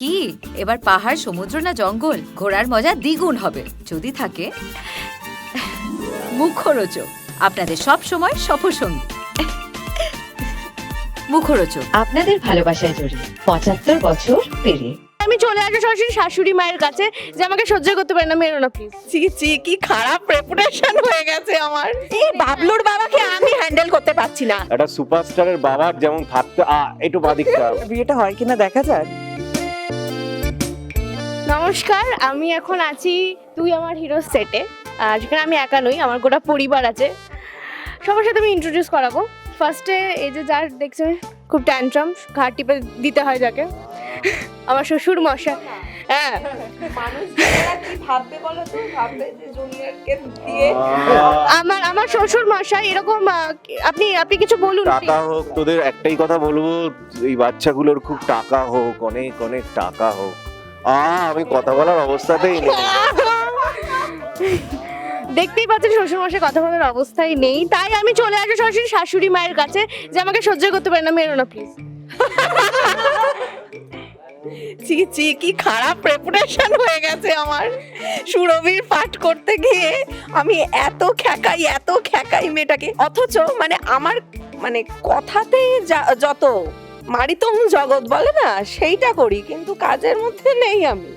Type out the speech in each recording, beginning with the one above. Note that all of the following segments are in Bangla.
কি? এবার পাহাড় সমুদ্র না জঙ্গল? ঘোরার মজা দ্বিগুণ হবে। যদি থাকে মুখরোচক। আপনাদের সব সময় সফরসঙ্গী মুখরোচক। আপনাদের ভালোবাসায় জড়িয়ে পঁচাত্তর বছর পেরিয়ে। আমি চলে আসব সরাসরি শাশুড়ি মায়ের কাছে। যে আমাকে সহ্য করতে পারে না মেরো না প্লিজ চি চি কি খারাপ রেপুটেশন হয়ে গেছে আমার। এই বাবলুর বাবাকে আমি হ্যান্ডেল করতে পারছি না। একটা সুপারস্টারের বাবার যেমন থাকতে একটু বাদিকটা। বিয়েটা হয় কিনা দেখা যাক। নমস্কার আমি এখন আছি তুই আমার হিরো সেটে আর যেখানে আমি একা নই আমার গোটা পরিবার আছে। সবার সাথে আমি ইন্ট্রোডিউস করাবো। ফার্স্টে এই যে যার দেখছে খুব ট্যান্ট্রাম ঘাট টিপে দিতে হয় যাকে। আমার শ্বশুর মশা হ্যাঁ। ভাববে বলো তো? ভাববে যে জুনিয়রকে দিয়ে আমার আমার শ্বশুর মশাই এরকম আপনি আপনি কিছু বলুন টাকা হোক তোদের একটাই কথা বলব এই বাচ্চাগুলোর খুব টাকা হোক অনেক অনেক টাকা হোক। আ আমি কথা বলার অবস্থাতেই নেই। দেখতেই পাচ্ছেন শ্বশুর মশাই কথা বলার অবস্থায় নেই। তাই আমি চলে আসব সরাসরি শাশুড়ি মায়ের কাছে, যে আমাকে সহ্য করতে পারে না। মেরো না প্লিজ চি চি কি খারাপ রেপুটেশন হয়ে গেছে আমার। সুরভির পাঠ করতে গিয়ে আমি এত খ্যাকাই এত খ্যাকাই মেয়েটাকে। অথচ মানে আমার মানে কথাতে যত মারিতম জগৎ বলে না সেইটা করি কিন্তু কাজের মধ্যে নেই আমি।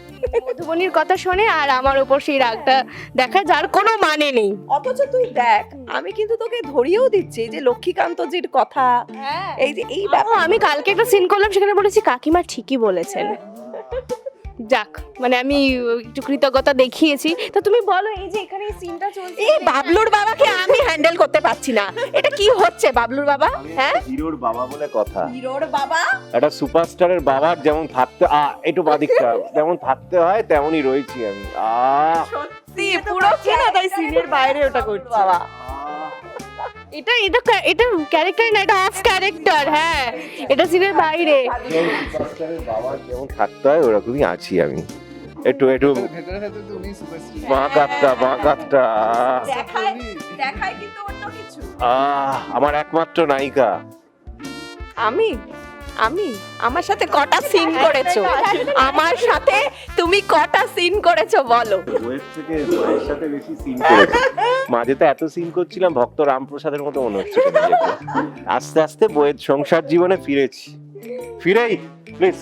মধুবনির কথা শোনে আর আমার উপর সেই রাগটা দেখায় যার কোনো মানে নেই। অথচ তুই দেখ আমি কিন্তু তোকে ধরিয়েও দিচ্ছি যে লক্ষ্মীকান্তজির কথা। এই যে এই ব্যাপার আমি কালকে একটা সিন করলাম সেখানে বলেছি কাকিমা ঠিকই বলেছেন। যাক মানে আমি একটু কৃতজ্ঞতা দেখিয়েছি। তো তুমি বলো এই যে এখানে এই সিনটা চলছে এই বাবলুর বাবাকে আমি পারছি না। এটা কি হচ্ছে বাবলুর বাবা? হ্যাঁ? হিরোর বাবা বলে কথা। হিরোর বাবা? একটা সুপারস্টারের বাবার যেমন থাকতে আ একটু বাদিকটা। যেমন থাকতে হয় তেমনই রয়েছি আমি। আ। সত্যি পুরো চেনা তাই সিনের বাইরে ওটা করছে। বাবা। এটা এটা এটা ক্যারেক্টার না এটা অফ ক্যারেক্টার হ্যাঁ। এটা সিনের বাইরে। সুপারস্টারের বাবার যেমন থাকতে হয় ওরকমই আছি আমি। একটু একটু। মা কাতটা মা কাতটা দেখায় দেখায় কিন্তু অন্য কিছু। আহ আমার একমাত্র নায়িকা। আমি? আমি? আমার সাথে কটা সিন করেছ? আমার সাথে তুমি কটা সিন করেছ বলো। বইয়ের থেকে বইয়ের সাথে বেশি সিন করেছি। মাঝে তো এত সিন করছিলাম ভক্ত রামপ্রসাদের মতো মনে হচ্ছে আস্তে আস্তে বইয়ের সংসার জীবনে ফিরেছি। ফিরেই প্লিজ।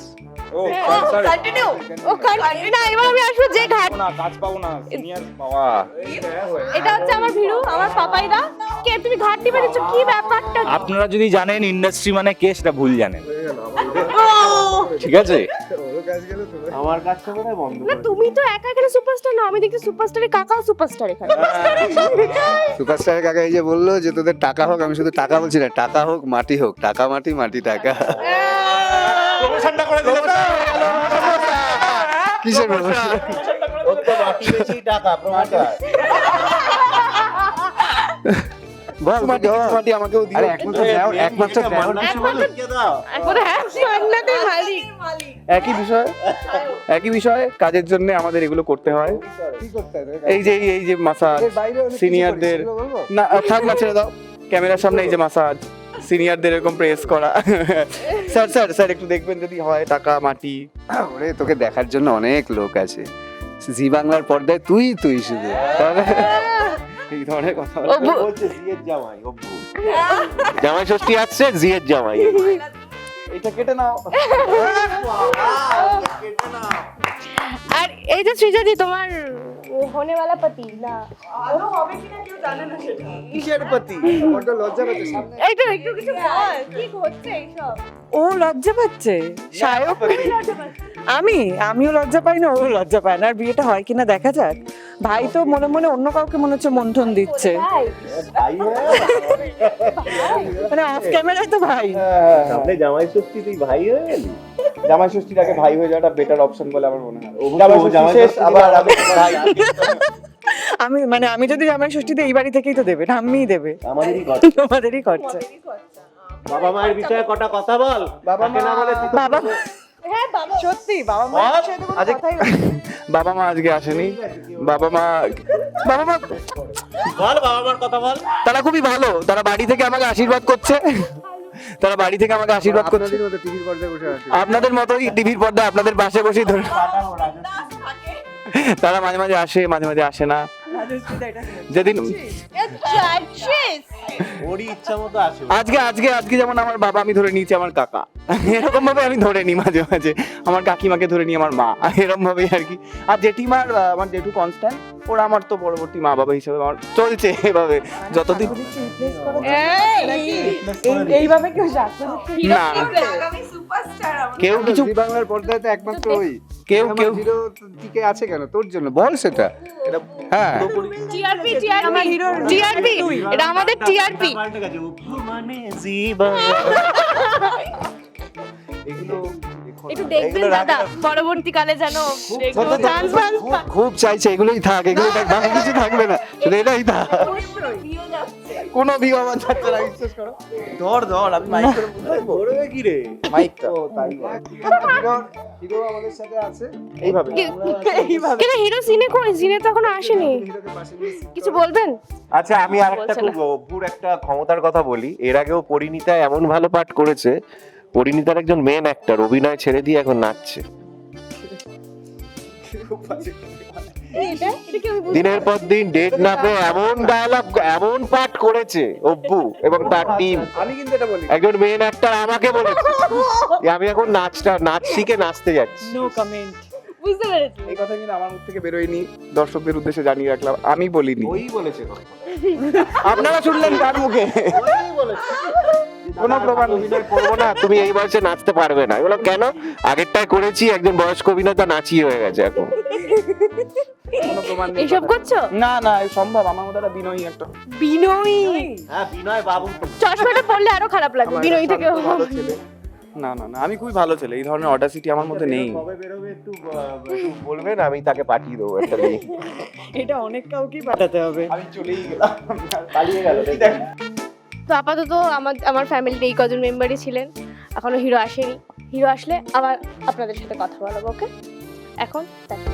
কন্টিনিউ ও কার- না এবার আমি আসব যে ঘাট না কাজ পাবো না সিনিয়র পাওয়া এটা হচ্ছে আমার ভিড়ু আমার পাপাইরা কে তুমি ঘাট টিপে দিচ্ছ কি ব্যাপারটা? আপনারা যদি জানেন ইন্ডাস্ট্রি মানে কে সেটা ভুল জানেন। ঠিক আছে? আমার বন্ধ না তুমি তো একা এখানে সুপারস্টার না আমি দেখছি সুপারস্টারের কাকাও সুপারস্টার এখানে। সুপারস্টারের কাকা এই যে বলল যে তোদের টাকা হোক আমি শুধু টাকা বলছি না টাকা হোক মাটি হোক টাকা মাটি মাটি টাকা। কিসের প্রমোশন আমাকেও দিও। একমাত্র একই বিষয় একই বিষয় কাজের জন্য আমাদের এগুলো করতে হয়। এই যে এই যে মাসাজ সিনিয়রদের না থাক না ছেড়ে দাও। ক্যামেরার সামনে এই যে মাসাজ সিনিয়রদের এরকম প্রেস করা। স্যার স্যার স্যার একটু দেখবেন যদি হয় টাকা মাটি। ওরে তোকে দেখার জন্য অনেক লোক আছে। জি বাংলার পর্দায় তুই তুই শুধু। এই ধরনের কথা ও বলছে জিয়ের জামাই জামাই ষষ্ঠী আসছে জিয়ের জামাই। এটা কেটে নাও। আর এই যে সৃজাদি তোমার হোনে वाला পতি না কিসের প্রতি বড্ড লজ্জা পাচ্ছে সামনে। এইটা একটু কিছু বল কি হচ্ছে এইসব? ও লজ্জা পাচ্ছে? সায়ক আমি আমিও লজ্জা পাই না ও লজ্জা পায় না। আর বিয়েটা হয় কিনা দেখা যাক। ভাই তো মনে মনে অন্য কাউকে মনে হচ্ছে মন্থন দিচ্ছে। মানে অফ ক্যামেরায় তো ভাই। সামনে জামাই ষষ্ঠী তুই ভাই হয়ে গেলি? জামাই ষষ্ঠীর আগে ভাই হয়ে যাওয়াটা বেটার অপশন বলে আমার মনে হয়। জামাই শেষ আবার আমি ভাই আমি মানে আমি যদি জামাই ষষ্ঠীতে এই বাড়ি থেকেই তো দেবে ঠাম্মিই দেবে। আমাদেরই কথা তোমাদেরই খরচা। বাবা মায়ের বিষয়ে কটা কথা বল? বাবা না বলে বাবা সত্যি বাবা মা আজকে বাবা মা আজকে আসেনি। বাবা মা বাবা মা বল বাবা মার কথা বল। তারা খুবই ভালো। তারা বাড়ি থেকে আমাকে আশীর্বাদ করছে। তারা বাড়ি থেকে আমাকে আশীর্বাদ করছে। আপনাদের মতোই টিভির পর্দা আপনাদের পাশে বসেই ধরে তারা মাঝে মাঝে আসে মাঝে মাঝে আসে না। যেদিন ওরই ইচ্ছা মতো আসে। আজকে আজকে আজকে যেমন আমার বাবা আমি ধরে নিয়েছি আমার কাকা। এরকম ভাবে আমি ধরে নিই মাঝে মাঝে। আমার কাকিমাকে ধরে নিই আমার মা। এরকম ভাবেই আর কি। আর জেঠিমার আমার জেঠু কনস্ট্যান্ট ওরা আমার তো পরবর্তী মা বাবা হিসেবে আমার চলছে এভাবে। যতদিন এইভাবে কেউ যাচ্ছে না? কেউ কিছু বাংলার পর্দায় তো একমাত্র ওই। কেউ কেউ হিরো টিকে আছে কেন? তোর জন্য বল সেটা। হ্যাঁ। TRP TRP. টিআরপি এটা আমাদের টিআরপি। একটু দেখবেন দাদা পরবর্তীকালে যেন এগুলো খুব চাইছে এগুলোই থাক এগুলোই থাক বাকি কিছু থাকবে না। শুধু এটাই থাক। কোনো ভিউ আমার যাচ্ছে না বিশ্বাস করো। ধর ধর আমি মাইক করে কি রে? মাইকটা ও তাই হিরো হিরো আমাদের সাথে আছে। এইভাবে। কেন হিরো সিনে কই সিনে তো এখনও আসেনি? কিছু বলবেন? আচ্ছা আমি আর একটা বলছে খুব অভ্যুর একটা ক্ষমতার কথা বলি। এর আগেও পরিণীতা এমন ভালো পাঠ করেছে পরিণীতার একজন মেন অ্যাক্টর অভিনয় ছেড়ে দিয়ে এখন নাচছে। দিনের পর দিন ডেট না পেয়ে এমন ডায়লগ এমন পাঠ করেছে অব্বু এবং তার টিম আমি কিন্তু এটা বলি। একজন মেন অ্যাক্টর আমাকে বলেছে যে আমি এখন নাচটা নাচ শিখে নাচতে যাচ্ছি। বুঝতে পেরেছি। এই কথা কিন্তু আমার মুখ থেকে বেরোয়নি। দর্শকদের উদ্দেশ্যে জানিয়ে রাখলাম আমি বলিনি। ওই বলেছে আপনারা শুনলেন কার মুখে? কোনো প্রমাণ অভিনয় করব না তুমি এই বয়সে নাচতে পারবে না। এগুলো কেন? আগেরটায় করেছি একজন বয়স্ক অভিনেতা নাচিয়ে হয়ে গেছে এখন। কোনো প্রমাণ নেই। এইসব করছ? না না এ সম্ভব আমার মধ্যে একটা বিনয়ী একটা। বিনয়ী? হ্যাঁ বিনয় বাবু চশমাটা পরলে আরও খারাপ লাগবে আমার বিনয়ী একটা থেকে শান্ত ভালো ছেলে। না না না আমি খুবই ভালো ছেলে এই ধরনের অডাসিটি আমার মধ্যে নেই। কবে বেরোবে একটু আহ, একটু বলবেন আমি তাকে পাঠিয়ে দেবো একটা লিঙ্ক এটা অনেক কাউকেই পাঠাতে হবে। আমি চলেই গেলাম পালিয়ে গেল তো আপাতত আমার আমার ফ্যামিলিতে এই কজন মেম্বারই ছিলেন। এখনও হিরো আসেনি। হিরো আসলে আবার আপনাদের সাথে কথা বলব ওকে এখন দেখা